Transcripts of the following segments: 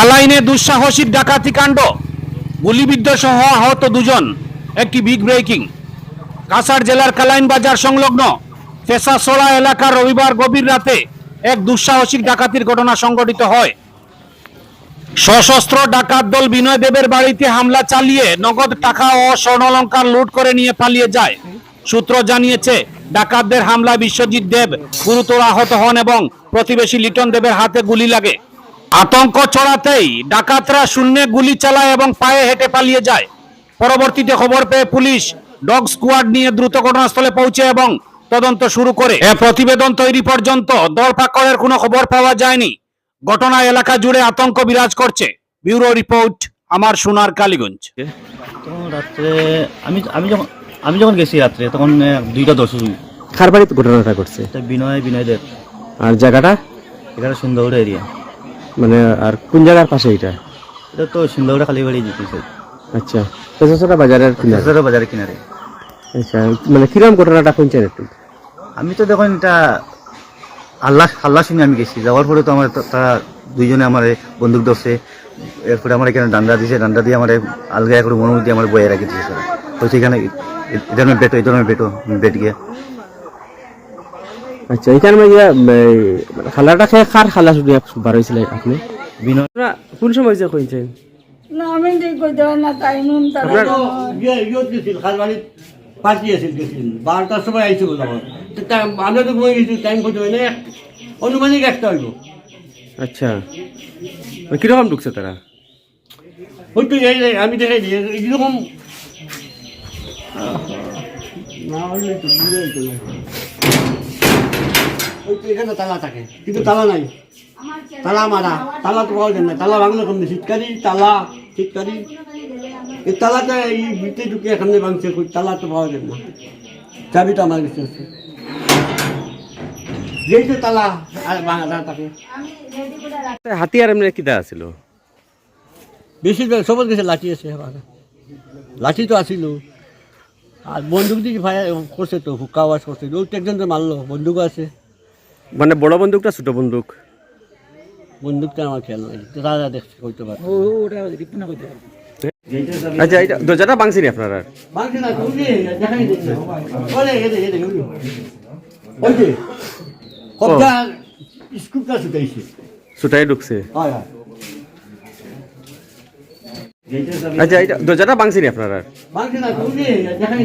কালাইনে দুঃসাহসিক ডাকাতি কাণ্ড। গুলিবিদ্ধ সহ আহত দুজন। একটি বিগ ব্রেকিং কাছাড় জেলার কালাইন বাজার সংলগ্ন ফেসাসোলা এলাকার রবিবার গভীর রাতে এক দুঃসাহসিক ডাকাতির ঘটনা সংঘটিত হয়। সশস্ত্র ডাকাত দল বিনয় দেবের বাড়িতে হামলা চালিয়ে নগদ টাকা ও স্বর্ণালঙ্কার লুট করে নিয়ে পালিয়ে যায়। সূত্র জানিয়েছে, ডাকাতদের হামলায় বিশ্বজিৎ দেব গুরুতর আহত হন এবং প্রতিবেশী লিটন দেবের হাতে গুলি লাগে। আতঙ্ক ছড়াতেই ডাকাতরা শূন্যে গুলি চালায় এবং পায়ে হেঁটে পালিয়ে যায়। পরবর্তীতে খবর পেয়ে পুলিশ ডগ স্কোয়াড নিয়ে দ্রুত ঘটনাস্থলে পৌঁছে এবং তদন্ত শুরু করে। এ প্রতিবেদন তৈরি পর্যন্ত দরপাকড়ের কোনো খবর পাওয়া যায়নি। ঘটনা এলাকা জুড়ে আতঙ্ক বিরাজ করছে। ব্যুরো রিপোর্ট আমার সোনার কালীগঞ্জ। রাত্রে আমি আমি যখন আমি যখন গেছি রাত্রে তখন দুইটা দশ কার বাড়িতে ঘটনাটা ঘটছে? বিনয় বিনয় দেব আর জায়গাটা? এখানে সুন্দরগড় এরিয়া। মানে আর কোন জায়গার পাশে এটা এটা তো সুন্দরগড় খালিবাড়ি জিতেছে আচ্ছা পেশাচোরা বাজারের কিনারে? হাজারো বাজারের কিনারে। আচ্ছা মানে কিরম ঘটনাটা শুনছেন একটু? আমি তো দেখুন এটা আল্লাহ আল্লাহ শুনে আমি গেছি। যাওয়ার পরে তো আমার তারা দুইজনে আমার বন্দুক ধরছে। এরপরে আমার এখানে ডান্ডা দিছে। ডান্ডা দিয়ে আমার আলগা করে মনোমুখ দিয়ে আমার বয়ে রাখি দিয়েছে তারা তো সেখানে এ- ধরনের বেটো এই ধরনের বেটো বেট গিয়ে আচ্ছা এখানে মানে খালাটা খেয়ে কার খালা শুনে বার হয়েছিল আপনি কোন সময় যে কইছেন না আমি ঠিক না তাই তারা ইয়ে গেছিল পার্টি আছিল গেছিল। বারোটার সময় আমরা তো ঘুমিয়ে গেছি টাইম করতে হয় না? অনুমানিক একটা হইব। আচ্ছা। মানে কীরকম ঢুকছে তারা? হয়তো এই এই আমি দেখাই দিই না হলে তো হয়তো এখানে তালা থাকে কিন্তু তালা নাই। তালা মারা তালা তো পাওয়া যায় না তালা ভাঙলে কম শীতকারি তালা শীতকারি এই তালাটা এই ভিতরে ঢুকে এখানে ভাঙছে তালা তো পাওয়া যায় না। চাবিটা আমার কাছে আছে। তালা আর ভাঙা থাকে। হাতিয়ার এমনি কিতা আছিল বেশিরভাগ সবার লাঠি আছে লাঠি তো আসিল আর বন্দুক দিয়ে ভাই করছে তো হুক্কা আওয়াজ করছে। একজন তো মারলো বন্দুকও আছে। মানে বড় বন্দুকটা ছোট বন্দুক? বন্দুকটা আমার খেয়াল নাই। তো দাদা দেখছে করতে পারে আচ্ছা এটা দরজাটা আপনার? ভাঙছে না না। ছুটাইছে। ছুটাই ঢুকছে। হয় হয়। আচ্ছা এটা দরজাটা আপনার? ভাঙছে না যে, দেখাই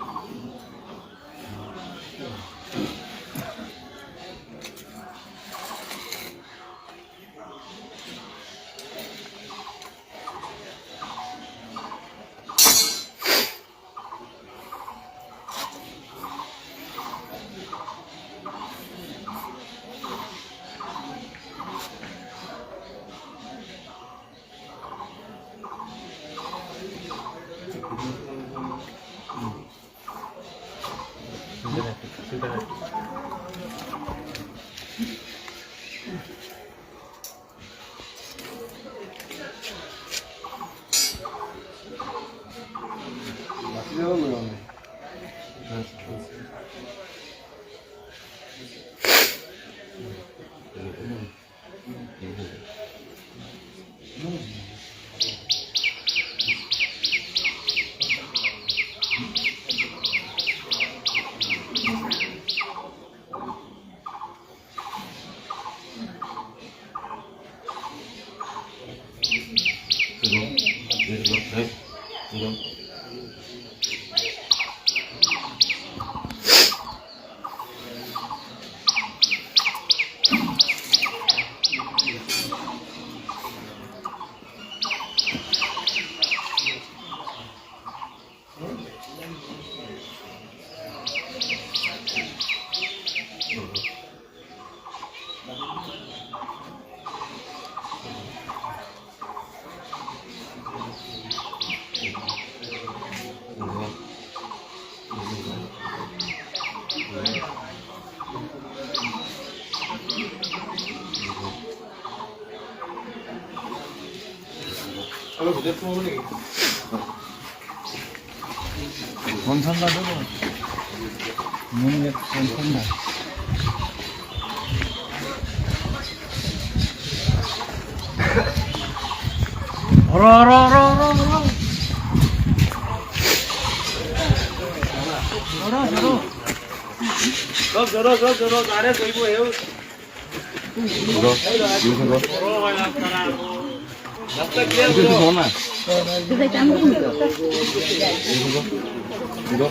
あっ。 진단할게 진단할게 맛있어 그러네. 맛있어 돈 산다 저거 문에 돈 산다 알아 알아 알아 알아 알아. 알아 알아. કરો કરો કરો તારે કોઈ એવું 이거 무슨 거? 이거 전화. 이거 이거. 이거 이거.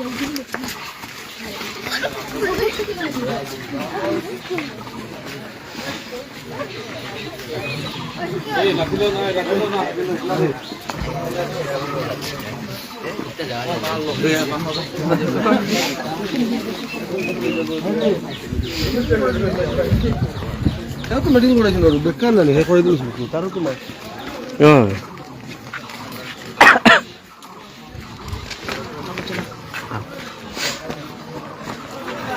Ya, kita jalan. Ya, kita jalan. Ya, kita jalan. Ya, kita jalan. Ya, kita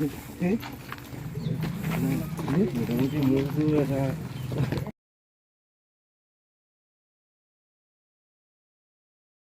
哎，哎，你怎么进屋子了？